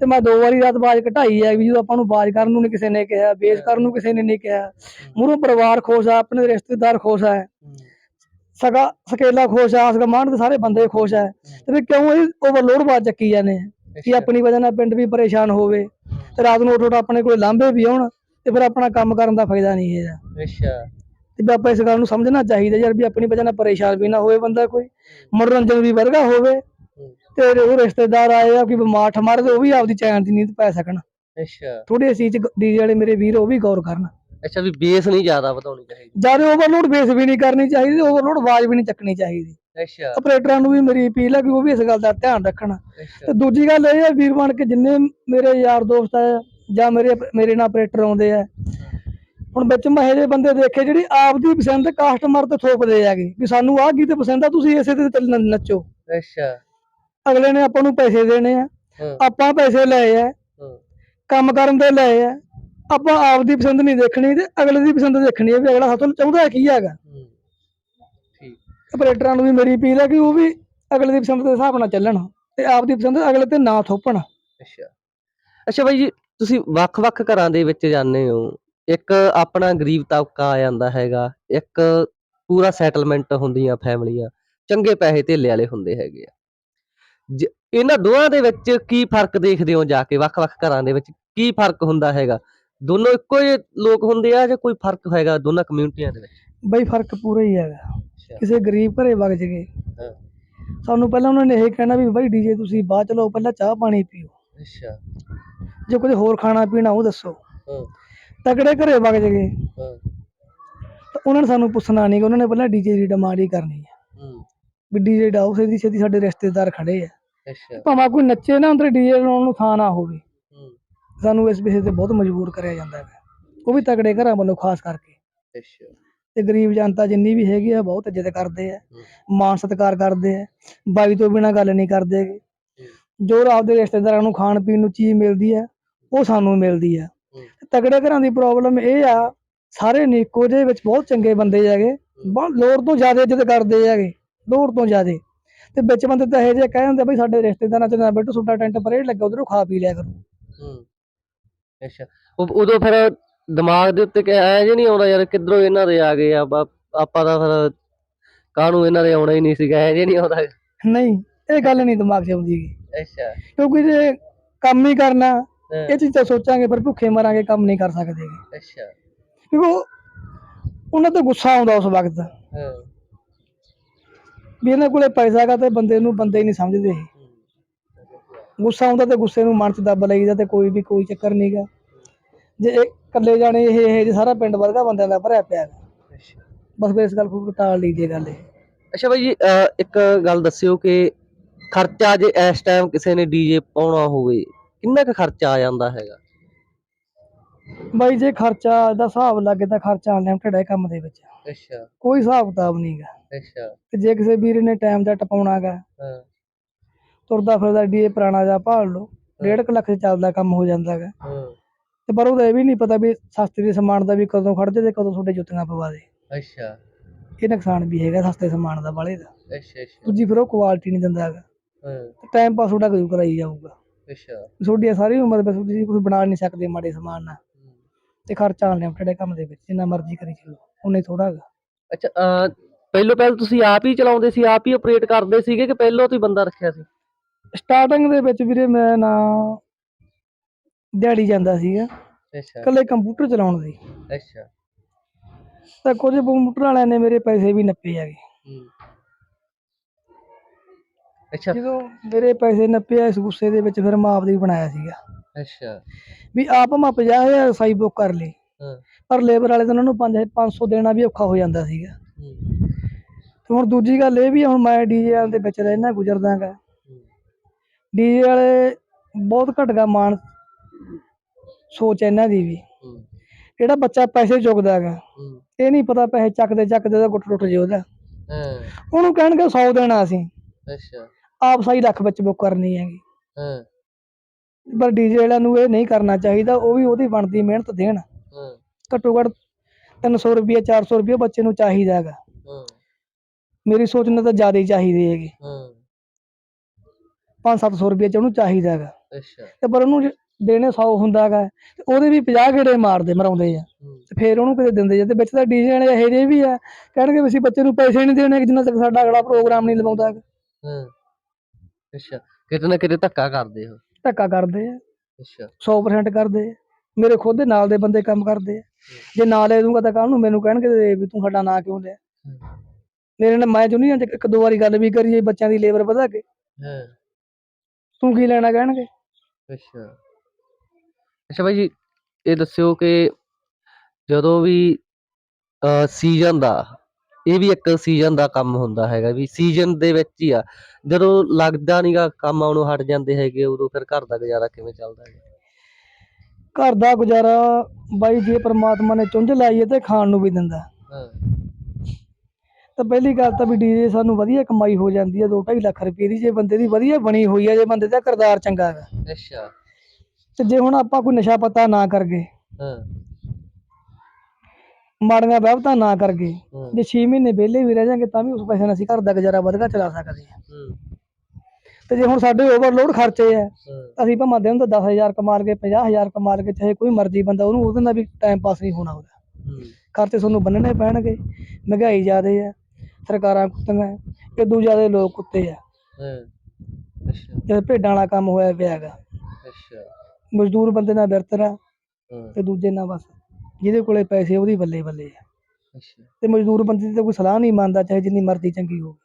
ਤੇ ਮੈਂ ਦੋ ਵਾਰੀ ਰਾਤ ਆਵਾਜ਼ ਘਟਾਈ ਹੈ ਵੀ ਜਦੋਂ ਆਪਾਂ ਨੂੰ ਆਵਾਜ਼ ਕਰਨ ਨੂੰ ਨਹੀਂ ਕਿਸੇ ਨੇ ਕਿਹਾ ਬੇਸ ਕਰਨ ਨੂੰ ਕਿਸੇ ਨੇ ਨਹੀਂ ਕਿਹਾ। ਮੂਹਰੋਂ ਪਰਿਵਾਰ ਖੁਸ਼ ਆ ਆਪਣੇ ਰਿਸ਼ਤੇਦਾਰ ਖੁਸ਼ ਆ। ਸਗਾ ਸਕੇਲਾ ਖੁਸ਼ ਆ ਆਸ ਗਮਾਂਡ ਦੇ ਸਾਰੇ ਬੰਦੇ ਖੁਸ਼ ਆ। ਤੇ ਵੀ ਕਿਉਂ ਇਹ ਓਵਰਲੋਡ ਬਾਤ ਚੱਕੀ ਜਾਂਦੇ ਆ? ਕਿ ਆਪਣੀ ਵਜ੍ਹਾ ਨਾਲ ਪਿੰਡ ਵੀ ਪਰੇਸ਼ਾਨ ਹੋਵੇ ਤੇ ਰਾਤ ਨੂੰ ਉੱਠ ਉੱਠ ਆਪਣੇ ਕੋਲ ਲਾਂਭੇ ਵੀ ਆਉਣ ਤੇ ਫਿਰ ਆਪਣਾ ਕੰਮ ਕਰਨ ਦਾ ਫਾਇਦਾ ਨਹੀਂ ਹੈ ਅੱਛਾ। ਤੇ ਵੀ ਆਪਾਂ ਇਸ ਗੱਲ ਨੂੰ ਸਮਝਣਾ ਚਾਹੀਦਾ ਯਾਰ ਵੀ ਆਪਣੀ ਵਜ੍ਹਾ ਨਾਲ ਪਰੇਸ਼ਾਨ ਵੀ ਨਾ ਹੋਵੇ ਬੰਦਾ ਕੋਈ ਮਨੋਰੰਜਨ ਵੀ ਵਰਗਾ ਹੋਵੇ ਤੇ ਉਹ ਰਿਸ਼ਤੇਦਾਰ ਆਏ ਆ ਕਿ ਬਿਮਾਰ ਠਮਾਰ ਤੇ ਉਹ ਵੀ ਆਪਦੀ ਚੈਨ ਦੀ ਨੀਂਦ ਪੈ ਸਕਣ। ਅੱਛਾ। ਥੋੜੀ ਅਸੀਂ ਚ ਡੀਜੇ ਵਾਲੇ ਮੇਰੇ ਵੀਰ ਉਹ ਵੀ ਗੌਰ ਕਰਨ। ਅੱਛਾ ਵੀ ਬੇਸ ਨਹੀਂ ਜ਼ਿਆਦਾ ਵਧਾਉਣੀ ਚਾਹੀਦੀ। ਜ਼ਿਆਦਾ ਓਵਰਲੋਡ ਬੇਸ ਵੀ ਨਹੀਂ ਕਰਨੀ ਚਾਹੀਦੀ ਓਵਰਲੋਡ ਆਵਾਜ਼ ਵੀ ਨਹੀਂ ਚੱਕਣੀ ਚਾਹੀਦੀ। ਅੱਛਾ। ਆਪਰੇਟਰਾਂ ਨੂੰ ਵੀ ਮੇਰੀ ਅਪੀਲ ਹੈ ਕਿ ਉਹ ਵੀ ਇਸ ਗੱਲ ਦਾ ਧਿਆਨ ਰੱਖਣ। ਤੇ ਦੂਜੀ ਗੱਲ ਇਹ ਹੈ ਵੀਰ ਬਣ ਕੇ ਜਿੰਨੇ ਮੇਰੇ ਯਾਰ ਦੋਸਤ ਆ ਜਾਂ ਮੇਰੇ ਮੇਰੇ ਨਾਲ ਆਪਰੇਟਰ ਆਉਂਦੇ ਆ। ਹੁਣ ਵਿੱਚ ਮਹੇ ਦੇ ਬੰਦੇ ਦੇਖੇ ਜਿਹੜੀ ਆਪਦੀ ਪਸੰਦ ਕਸਟਮਰ ਤੇ ਥੋਪਦੇ ਹੈਗੇ ਵੀ ਸਾਨੂੰ ਆਹ ਗੀਤ ਪਸੰਦ ਆ ਤੁਸੀਂ ਇਸੇ ਤੇ ਨੱਚੋ। ਅੱਛਾ। ਅਗਲੇ ਨੇ ਆਪਾਂ ਨੂੰ ਪੈਸੇ ਦੇਣੇ ਆ। ਆਪਾਂ ਪੈਸੇ ਲਏ ਆ। ਹਾਂ, ਕੰਮ ਕਰਨ ਦੇ ਲਏ ਆ। ਆਪਾਂ ਆਪਦੀ ਪਸੰਦ ਨਹੀਂ ਦੇਖਣੀ ਤੇ ਅਗਲੇ ਦੀ ਪਸੰਦ ਦੇਖਣੀ ਹੈ ਵੀ ਅਗਲਾ ਸਾਥੋਂ ਚਾਹੁੰਦਾ ਕੀ ਹੈਗਾ। ਠੀਕ। ਆਪਰੇਟਰਾਂ ਨੂੰ ਵੀ ਮੇਰੀ ਅਪੀਲ ਹੈ ਕਿ ਉਹ ਵੀ ਅਗਲੇ ਦੀ ਪਸੰਦ ਦੇ ਹਿਸਾਬ ਨਾਲ ਚੱਲਣ ਤੇ ਆਪਦੀ ਪਸੰਦ ਅਗਲੇ ਤੇ ਨਾ ਥੋਪਣ। ਅੱਛਾ। ਅੱਛਾ ਬਾਈ ਜੀ ਤੁਸੀਂ ਵੱਖ-ਵੱਖ ਘਰਾਂ ਦੇ ਵਿੱਚ ਜਾਂਦੇ ਹੋ। ਇੱਕ ਆਪਣਾ ਗਰੀਬ ਤਬਕਾ ਆ ਜਾਂਦਾ ਹੈਗਾ ਇੱਕ ਪੂਰਾ ਸੈਟਲਮੈਂਟ ਹੁੰਦੀਆਂ ਫੈਮਲੀਆਂ ਚੰਗੇ ਪੈਸੇ ਧੇਲੇ ਵਾਲੇ ਹੁੰਦੇ ਹੈਗੇ ਆ। ਜ- ਇਹਨਾਂ ਦੋਵਾਂ ਦੇ ਵਿੱਚ ਕੀ ਫ਼ਰਕ ਦੇਖਦੇ ਹੋ ਜਾ ਕੇ? ਵੱਖ-ਵੱਖ ਘਰਾਂ ਦੇ ਵਿੱਚ ਕੀ ਫ਼ਰਕ ਹੁੰਦਾ ਹੈਗਾ? ਦੋਨੋਂ ਇੱਕੋ ਜਿਹੇ ਲੋਕ ਹੁੰਦੇ ਆ ਜਾਂ ਕੋਈ ਫ਼ਰਕ ਹੈਗਾ ਦੋਨਾਂ ਕਮਿਊਨਿਟੀਆਂ ਦੇ ਵਿੱਚ? ਬਈ ਫ਼ਰਕ ਪੂਰਾ ਹੀ ਹੈਗਾ। ਕਿਸੇ ਗਰੀਬ ਘਰੇ ਵਗ ਜਗੇ ਹਾਂ, ਸਾਨੂੰ ਪਹਿਲਾਂ ਉਹਨਾਂ ਨੇ ਇਹ ਕਹਿਣਾ ਵੀ ਬਾਈ ਡੀਜੇ ਤੁਸੀਂ ਬਾਅਦ ਚਲੋ ਪਹਿਲਾਂ ਚਾਹ ਪਾਣੀ ਪੀਓ। ਅੱਛਾ। ਜੇ ਕੁਝ ਹੋਰ ਖਾਣਾ ਪੀਣਾ ਉਹ ਦੱਸੋ। ਹਾਂ। ਤਕੜੇ ਘਰੇ ਵਗ ਜਗੇ ਹਾਂ। ਤਾਂ ਉਹਨਾਂ ਨੇ ਸਾਨੂੰ ਪੁੱਛਣਾ ਨਹੀਂ ਉਹਨਾਂ ਨੇ ਪਹਿਲਾਂ ਡੀਜੇ ਦੀ ਡਿਮਾਂਡ ਹੀ ਕਰਨੀ ਹੈ ਹੂੰ। ਵੀ ਡੀਜੇ ਡਾਓ ਛੇਤੀ ਛੇਤੀ ਸਾਡੇ ਰਿਸ਼ਤੇਦਾਰ ਖੜੇ ਆ। ਅੱਛਾ। ਭਾਵੇਂ ਕੋਈ ਨੱਚੇ ਨਾ ਅੰਦਰ ਡੀਜੇ ਲਾਉਣ ਨੂੰ ਥਾਂ ਨਾ ਹੋਵੇ। ਸਾਨੂੰ ਇਸ ਵਿਸ਼ੇ ਤੇ ਬਹੁਤ ਮਜਬੂਰ ਕਰਿਆ ਜਾਂਦਾ ਹੈ ਉਹ ਵੀ ਤਕੜੇ ਘਰਾਂ ਵੱਲੋਂ ਖਾਸ ਕਰਕੇ। ਅੱਛਾ। ਤੇ ਗਰੀਬ ਜਨਤਾ ਜਿੰਨੀ ਵੀ ਹੈਗੀ ਆ ਬਹੁਤ ਇੱਜ਼ਤ ਕਰਦੇ ਆ। ਮਾਣ ਸਤਿਕਾਰ ਕਰਦੇ ਆ ਬਾਈ ਤੋਂ ਬਿਨਾ ਗੱਲ ਨਹੀਂ ਕਰਦੇ। ਜੋ ਆਪਦੇ ਰਿਸ਼ਤੇਦਾਰਾਂ ਨੂੰ ਖਾਣ ਪੀਣ ਨੂੰ ਚੀਜ਼ ਮਿਲਦੀ ਆ ਉਹ ਸਾਨੂੰ ਮਿਲਦੀ ਆ। ਹੂੰ। ਤਗੜੇ ਘਰਾਂ ਦੀ ਪ੍ਰੋਬਲਮ ਇਹ ਆ ਸਾਰੇ ਨੀਕੋ ਦੇ ਵਿੱਚ ਬਹੁਤ ਚੰਗੇ ਬੰਦੇ ਹੈਗੇ। ਬਹੁਤ ਲੋੜ ਤੋਂ ਜ਼ਿਆਦਾ ਇੱਜ਼ਤ ਕਰਦੇ ਹੈਗੇ ਲੋੜ ਤੋਂ ਜ਼ਿਆਦਾ। ਤੇ ਵਿੱਚ ਬੰਦੇ ਤਾਂ ਇਹੋ ਜਿਹੇ ਕਹਿ ਦਿੰਦੇ ਬਈ ਸਾਡੇ ਰਿਸ਼ਤੇਦਾਰਾਂ ਚ ਨਾ ਬੈਠੋ ਤੁਹਾਡਾ ਟੈਂਟ ਪਰੇਡ ਲੱਗਾ ਉਧਰੋਂ ਖਾ ਪੀ ਲਿਆ ਕਰੋ। ਹੂੰ। ਅੱਛਾ। ਉਹ- ਉਦੋਂ ਫਿਰ ਦਿਮਾਗ ਦੇ ਉੱਤੇ ਕਿ ਐ ਜੇ ਨਹੀਂ ਆਉਂਦਾ ਯਾਰ ਕਿੱਧਰੋਂ ਇਹਨਾਂ ਦੇ ਆ ਗਏ ਆ? ਬਾ- ਆਪਾਂ ਤਾਂ ਫਿਰ ਕਾਹਨੂੰ ਇਹਨਾਂ ਦੇ ਆਉਣਾ ਹੀ ਨਹੀਂ ਸੀਗਾ ਐ ਜੇ ਨਹੀਂ ਆਉਂਦਾ। ਨਹੀਂ ਇਹ ਗੱਲ ਨਹੀਂ ਦਿਮਾਗ 'ਚ ਆਉਂਦੀ ਗੀ। ਅੱਛਾ। ਕਿਉਂਕਿ ਜੇ ਕੰਮ ਹੀ ਕਰਨਾ ਹਾਂ, ਇਹ ਚੀਜ਼ਾਂ ਸੋਚਾਂਗੇ ਪਰ ਭੁੱਖੇ ਮਰਾਂਗੇ ਕੰਮ ਨਹੀਂ ਕਰ ਸਕਦੇ ਗੇ। ਅੱਛਾ। ਕਿਉਂਕਿ ਉਹ- ਉਹਨਾਂ ਤੇ ਗੁੱਸਾ ਆਉਂਦਾ ਉਸ ਵਕਤ। ਹਾਂ। ਵੀ ਇਹਨਾਂ ਕੋਲੇ ਪੈਸਾ ਹੈਗਾ ਤੇ ਬੰਦੇ ਨੂੰ ਬੰਦੇ ਹੀ ਨਹੀਂ ਸਮਝਦੇ। ਇਹ ਗੁੱਸਾ ਆਉਂਦਾ ਤੇ ਗੁੱਸੇ ਨੂੰ ਮਨ 'ਚ ਦੱਬ ਲਈਦਾ ਤੇ ਕੋਈ ਵੀ ਕੋਈ ਚੱਕਰ ਨਹੀਂਗਾ ਜੇ ਇਹ ਇਕੱਲੇ ਜਾਣੇ ਇਹ ਇਹ ਜੇ ਸਾਰਾ ਪਿੰਡ ਵਰਗਾ ਬੰਦਿਆਂ ਦਾ ਭਰਿਆ ਪਿਆ ਹੈਗਾ। ਬਸ ਫਿਰ ਇਸ ਗੱਲ ਨੂੰ ਟਾਲ ਲਈਦੀ ਇਹ ਗੱਲ ਇਹ। ਅੱਛਾ ਬਾਈ ਜੀ ਅਹ ਇੱਕ ਗੱਲ ਦੱਸਿਓ ਕਿ ਖਰਚਾ ਜੇ ਇਸ ਟਾਈਮ ਕਿਸੇ ਨੇ ਡੀਜੇ ਪਾਉਣਾ ਹੋਵੇ ਕਿੰਨਾ ਕੁ ਖਰਚਾ ਆ ਜਾਂਦਾ ਹੈਗਾ? ਬਾਈ ਜੇ ਖਰਚਾ ਦਾ ਹਿਸਾਬ ਲੱਗੇ ਤਾਂ ਖਰਚਾ ਅਨਲਿਮਟਿਡ ਹੈ ਕੰਮ ਦੇ ਵਿੱਚ। ਅੱਛਾ। ਕੋਈ ਹਿਸਾਬ ਕਿਤਾਬ ਨਹੀਂਗਾ ਅੱਛਾ। ਤੇ ਜੇ ਕਿਸੇ ਵੀਰ ਨੇ ਟਾਈਮ ਦਾ ਟਪਾਉਣਾਗਾ ਹਾਂ। ਤੁਰਦਾ ਫਿਰਦਾ ਡੀਏ ਪੁਰਾਣਾ ਜਿਹਾ ਭਾਲ ਲਓ ਡੇਢ ਕੁ ਲੱਖ 'ਚ ਚੱਲਦਾ ਕੰਮ ਹੋ ਜਾਂਦਾਗਾ ਹਾਂ। ਤੇ ਪਰ ਉਹਦਾ ਇਹ ਵੀ ਨਹੀਂ ਪਤਾ ਵੀ ਸਸਤੇ ਦੇ ਸਮਾਨ ਦਾ ਵੀ ਕਦੋਂ ਖੜ ਜੇ ਤੇ ਕਦੋਂ ਤੁਹਾਡੇ ਜੁੱਤੀਆਂ ਪਵਾ ਦੇ। ਅੱਛਾ। ਇਹ ਨੁਕਸਾਨ ਵੀ ਹੈਗਾ ਸਸਤੇ ਸਮਾਨ ਦਾ ਵਾਲੇ ਦਾ। ਅੱਛਾ ਅੱਛਾ। ਦੂਜੀ ਫਿਰ ਉਹ ਕੁਆਲਿਟੀ ਨਹੀਂ ਦਿੰਦਾ ਹੈਗਾ। ਹਾਂ। ਟਾਈਮ ਪਾਸ ਤੁਹਾਡਾ ਕਦੋਂ ਕਰਾਈ ਜਾਊਗਾ। ਅੱਛਾ। ਤੁਹਾਡੀ ਸਾਰੀ ਉਮਰ ਵਿੱਚ ਤੁਸੀਂ ਕੁਝ ਬਣਾ ਨਹੀਂ ਸਕਦੇ ਮਾੜੇ ਸਮਾਨ ਨਾਲ। ਤੇ ਖਰਚਾ ਅਨਲਿਮਟਿਡ ਹੈ ਕੰਮ ਦੇ ਵਿੱਚ ਜਿੰਨਾ ਮਰਜ਼ੀ ਕਰੀ ਚਲੋ ਉਹਨੇ ਥੋੜਾ ਹੈਗਾ। ਅੱਛਾ ਪਹਿਲੋਂ ਪਹਿਲ ਤੁਸੀਂ ਆਪ ਹੀ ਚਲਾਉਂਦੇ ਸੀ ਆਪ ਹੀ ਆਪਰੇਟ ਕਰਦੇ ਸੀਗੇ ਕਿ ਪਹਿਲੋਂ ਤੋਂ ਹੀ ਬੰਦਾ ਰੱਖਿਆ ਸੀ? ਸਟਾਰਟਿੰਗ ਦੇ ਵਿੱਚ ਵੀਰੇ ਮੈਂ ਨਾ ਦਿਹਾੜੀ ਜਾਂਦਾ ਸੀਗਾ। ਅੱਛਾ। ਇਕੱਲੇ ਕੰਪਿਊਟਰ ਚਲਾਉਣ ਦੀ ਅੱਛਾ। ਤਾਂ ਕੁਝ ਕੰਪਿਊਟਰ ਵਾਲਿਆਂ ਨੇ ਮੇਰੇ ਪੈਸੇ ਵੀ ਨੱਪੇ ਹੈਗੇ। ਹੂੰ। ਅੱਛਾ। ਜਦੋਂ ਮੇਰੇ ਪੈਸੇ ਨੱਪੇ ਆ ਇਸ ਗੁੱਸੇ ਦੇ ਵਿੱਚ ਫਿਰ ਮੈਂ ਆਪਦਾ ਹੀ ਬਣਾਇਆ ਸੀਗਾ। ਅੱਛਾ। ਵੀ ਆਪ ਮੈਂ 50000 ਸਾਈ ਬੁੱਕ ਕਰ ਲਈ। ਹਾਂ। ਪਰ ਲੇਬਰ ਵਾਲੇ ਤਾਂ ਉਹਨਾਂ ਨੂੰ 5 500 ਦੇਣਾ ਵੀ ਔਖਾ ਹੋ ਜਾਂਦਾ ਸੀਗਾ। ਹੂੰ। ਤੇ ਹੁਣ ਦੂਜੀ ਗੱਲ ਇਹ ਵੀ ਆ, ਹੁਣ ਮੈਂ ਡੀਜੇ ਵਾਲੇ ਦੇ ਵਿੱਚ ਰਹਿਣਾ ਗੁਜ਼ਰਦਾਗਾ। ਡੀਜੇ ਵਾਲੇ ਬਹੁਤ ਘਟਗਾ ਮਾਨ ਸੋਚ ਹੈ ਇਹਨਾਂ ਦੀ ਵੀ। ਜਿਹੜਾ ਬੱਚਾ ਪੈਸੇ ਚੁੱਕਦਾ ਹੈਗਾ ਇਹ ਨਹੀਂ ਪਤਾ ਪੈਸੇ ਚੱਕਦੇ ਚੱਕਦੇ ਉਹਦਾ ਗੁੱਟ ਟੁੱਟ ਜੇ ਉਹਦਾ। ਹਾਂ। ਉਹਨੂੰ ਕਹਿਣਗੇ 100 ਦੇਣਾ ਅਸੀਂ। ਅੱਛਾ। ਆਪ ਸਾਈ ਲੱਖ ਵਿੱਚ ਬੁੱਕ ਕਰਨੀ ਹੈਗੀ। ਹਾਂ। ਪਰ ਡੀਜੇ ਵਾਲਿਆਂ ਨੂੰ ਇਹ ਨਹੀਂ ਕਰਨਾ ਚਾਹੀਦਾ ਉਹ ਵੀ ਉਹਦੀ ਬਣਦੀ ਮਿਹਨਤ ਦੇਣ। ਹਾਂ। ਘੱਟੋ ਘੱਟ 300 ਰੁਪਏ 400 ਰੁਪਏ ਬੱਚੇ ਨੂੰ ਚਾਹੀਦਾ ਹੈਗਾ। ਹਾਂ। ਮੇਰੀ ਸੋਚ ਨਾਲ ਤਾਂ ਜ਼ਿਆਦਾ ਹੀ ਚਾਹੀਦੇ ਹੈਗੇ। ਹਾਂ। 5-700 ਰੁਪਏ ਚ ਉਹਨੂੰ ਚਾਹੀਦਾ ਹੈਗਾ। ਅੱਛਾ। ਤੇ ਪਰ ਉਹਨੂੰ ਜੇ ਦੇਣੇ 100 ਹੁੰਦਾ ਹੈਗਾ। ਤੇ ਉਹਦੇ ਵੀ 50 ਗੇੜੇ ਮਾਰਦੇ ਮਰਾਉਂਦੇ ਆ। ਤੇ ਫਿਰ ਉਹਨੂੰ ਕਿਤੇ ਦਿੰਦੇ ਤੇ ਵਿੱਚ ਤਾਂ ਡੀਜੇ ਵਾਲੇ ਇਹੋ ਜਿਹੇ ਵੀ ਆ ਕਹਿਣਗੇ ਵੀ ਅਸੀਂ ਬੱਚੇ ਨੂੰ ਪੈਸੇ ਨਹੀਂ ਦੇਣੇ ਜਿੰਨਾ ਤੱਕ ਸਾਡਾ ਅਗਲਾ ਪ੍ਰੋਗਰਾਮ ਨਹੀਂ ਲਵਾਉਂਦਾ ਹੈਗਾ। ਹਾਂ। ਅੱਛਾ। ਕਿਤੇ ਨਾ ਕਿਤੇ ਧੱਕਾ ਕਰਦੇ ਹੋ ਧੱਕਾ ਕਰਦੇ ਆ। ਅੱਛਾ। 100% ਕਰਦੇ ਆ। ਮੇਰੇ ਖੁਦ ਦੇ ਨਾਲ ਦੇ ਬੰਦੇ ਕੰਮ ਕਰਦੇ ਆ। ਜੇ ਨਾ ਲੈ ਦੂੰਗਾ ਤਾਂ ਕੱਲ ਨੂੰ ਮੈਨੂੰ ਕਹਿਣਗੇ ਵੀ ਤੂੰ ਸਾਡਾ ਨਾਂ ਕਿਉਂ ਲਿਆ। ਮੇਰੇ ਨਾਲ ਮੈਂ ਜੁਨੀਅਰ ਚ ਇੱਕ ਦੋ ਵਾਰੀ ਗੱਲ ਵੀ ਕਰੀ ਬੱਚਿਆਂ ਦੀ ਲੇਬਰ ਵਧਾ ਕੇ। ਹਾਂ। ਤੂੰ ਕੀ ਲੈਣਾ ਕਹਿਣਗੇ? ਅੱਛਾ। ਅੱਛਾ ਭਾਈ ਜੀ ਇਹ ਦੱਸਿਓ ਕਿ ਜਦੋਂ ਵੀ ਸੀਜ਼ਨ ਦਾ ਇਹ ਵੀ ਇੱਕ ਸੀਜ਼ਨ ਦਾ ਕੰਮ ਹੁੰਦਾ ਹੈਗਾ ਵੀ ਸੀਜ਼ਨ ਦੇ ਵਿੱਚ ਹੀ ਆ। ਜਦੋਂ ਲੱਗਦਾ ਨਹੀਂਗਾ ਕੰਮ ਆਉਣੋਂ ਹਟ ਜਾਂਦੇ ਹੈਗੇ ਉਦੋਂ ਫਿਰ ਘਰ ਦਾ ਗੁਜ਼ਾਰਾ ਕਿਵੇਂ ਚੱਲਦਾ ਹੈ ਘਰ ਦਾ ਗੁਜ਼ਾਰਾ ਬਾਈ ਜੇ ਪ੍ਰਮਾਤਮਾ ਨੇ ਚੁੰਝ ਲਾਈ ਹੈ ਤੇ ਖਾਣ ਨੂੰ ਵੀ ਦਿੰਦਾ। ਹਾਂ। ਤਾਂ ਪਹਿਲੀ ਗੱਲ ਤਾਂ ਵੀ ਡੀਜੇ ਸਾਨੂੰ ਵਧੀਆ ਕਮਾਈ ਹੋ ਜਾਂਦੀ ਹੈ 2.5 ਲੱਖ ਰੁਪਏ ਦੀ ਜੇ ਬੰਦੇ ਦੀ ਵਧੀਆ ਬਣੀ ਹੋਈ ਹੈ ਜੇ ਬੰਦੇ ਦਾ ਕਿਰਦਾਰ ਚੰਗਾ ਹੈ ਅੱਛਾ। ਤੇ ਜੇ ਹੁਣ ਆਪਾਂ ਕੋਈ ਨਸ਼ਾ ਪਤਾ ਨਾ ਕਰਗੇ ਹਾਂ। ਮਾੜੀਆਂ ਵਹਿਬਤਾਂ ਨਾ ਕਰਗੇ ਜੇ 6 ਮਹੀਨੇ ਵਿਹਲੇ ਵੀ ਰਹਿ ਜਾਾਂਗੇ ਤਾਂ ਵੀ ਉਸ ਪੈਸੇ ਨਾਲ ਅਸੀਂ ਘਰ ਦਾ ਗੁਜ਼ਾਰਾ ਵਧਗਾ ਚਲਾ ਸਕਦੇ ਹਾਂ। ਹੂੰ। ਤੇ ਜੇ ਹੁਣ ਸਾਡੇ ਓਵਰਲੋਡ ਖਰਚੇ ਆ ਅਸੀਂ ਭਾਵੇਂ ਦਿਨ ਦਾ 10000 ਕਮਾ ਲਗੇ 50000 ਕਮਾ ਲਗੇ ਚਾਹੇ ਕੋਈ ਮਰਜ਼ੀ ਬੰਦਾ ਉਹਨੂੰ ਉਹਦੇ ਨਾਲ ਵੀ ਟਾਈਮ ਪਾਸ ਨਹੀਂ ਹੋਣਾ ਉਹਦਾ। ਹੂੰ। ਖਰਚੇ ਤੁਹਾਨੂੰ ਬੰਨਣੇ ਪੈਣਗੇ ਮਹਿੰਗਾਈ ਜ਼ਿਆਦੇ ਆ ਸਰਕਾਰਾਂ ਕੁੱਤੀਆਂ ਇਦੋਂ ਜ਼ਿਆਦੇ ਲੋਕ ਕੁੱਤੇ ਆ। ਹਾਂ ਅੱਛਾ। ਜਦ ਭੇਡਾਂ ਵਾਲਾ ਕੰਮ ਹੋਇਆ ਪਿਆ ਹੈਗਾ। ਅੱਛਾ। ਮਜ਼ਦੂਰ ਬੰਦੇ ਨਾਲ ਬਿਰਤਰਾ ਹਾਂ। ਤੇ ਦੂਜੇ ਨਾਲ ਬਸ ਜਿਹਦੇ ਕੋਲੇ ਪੈਸੇ ਉਹਦੀ ਬੱਲੇ ਬੱਲੇ ਆ। ਅੱਛਾ। ਤੇ ਮਜ਼ਦੂਰ ਬੰਦੇ ਦੀ ਤਾਂ ਕੋਈ ਸਲਾਹ ਨਹੀਂ ਮੰਨਦਾ ਚਾਹੇ ਜਿੰਨੀ ਮਰਜ਼ੀ ਚੰਗੀ ਹੋਵੇ।